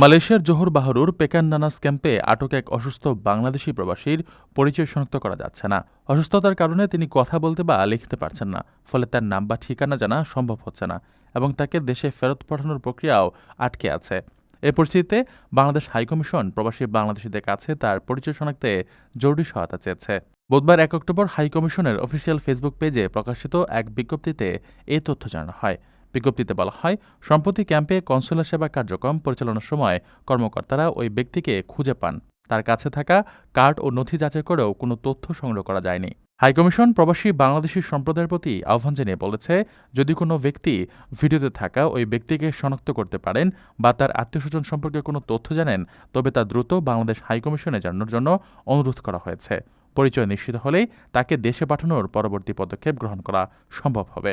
মালয়েশিয়ার জোহর বাহরুর পেকান নানাস ক্যাম্পে আটক এক অসুস্থ বাংলাদেশি প্রবাসীর পরিচয় শনাক্ত করা যাচ্ছে না। অসুস্থতার কারণে তিনি কথা বলতে বা লিখতে পারছেন না, ফলে তার নাম বা ঠিকানা জানা সম্ভব হচ্ছে না এবং তাকে দেশে ফেরত পাঠানোর প্রক্রিয়াও আটকে আছে। এ পরিস্থিতিতে বাংলাদেশ হাইকমিশন প্রবাসী বাংলাদেশিদের কাছে তার পরিচয় শনাক্তে জরুরি সহায়তা চেয়েছে। বুধবার এক অক্টোবর হাইকমিশনের অফিসিয়াল ফেসবুক পেজে প্রকাশিত এক বিজ্ঞপ্তিতে এ তথ্য জানানো হয়। বিজ্ঞপ্তিতে বলা হয়, সম্প্রতি ক্যাম্পে কনসুলার সেবা কার্যক্রম পরিচালনার সময় কর্মকর্তারা ওই ব্যক্তিকে খুঁজে পান। তার কাছে থাকা কার্ড ও নথি যাচাই করেও কোনো তথ্য সংগ্রহ করা যায়নি। হাইকমিশন প্রবাসী বাংলাদেশি সম্প্রদায়ের প্রতি আহ্বান জানিয়ে বলেছে, যদি কোনো ব্যক্তি ভিডিওতে থাকা ওই ব্যক্তিকে শনাক্ত করতে পারেন বা তার আত্মীয়স্বজন সম্পর্কে কোনো তথ্য জানেন, তবে তা দ্রুত বাংলাদেশ হাইকমিশনে জানানোর জন্য অনুরোধ করা হয়েছে। পরিচয় নিশ্চিত হলেই তাকে দেশে পাঠানোর পরবর্তী পদক্ষেপ গ্রহণ করা সম্ভব হবে।